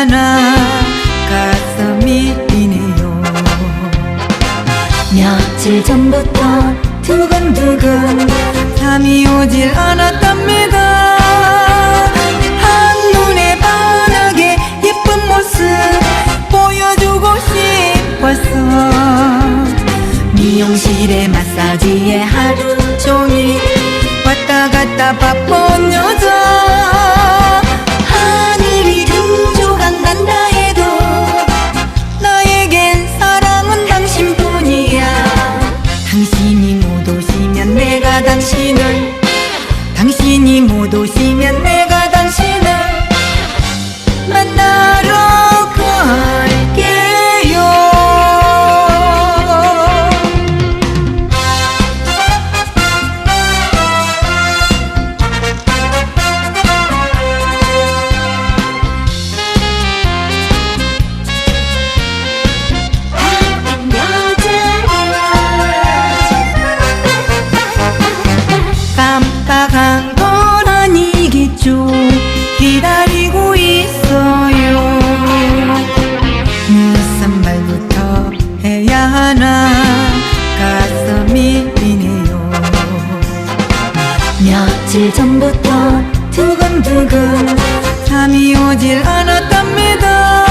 하나 가슴이이네요. 며칠 전부터 두근두근 잠이 오질 않았답니다. 한눈에 반하게 예쁜 모습 보여주고 싶었어. 미용실에 마사지에 하루 종일 왔다 갔다 바빠 당신을 당신이 못 오시면 깜빡한 건 아니겠죠 기다리고 있어요. 무슨 말부터 해야 하나 가슴이 뛰네요. 며칠 전부터 두근두근 잠이 오질 않았답니다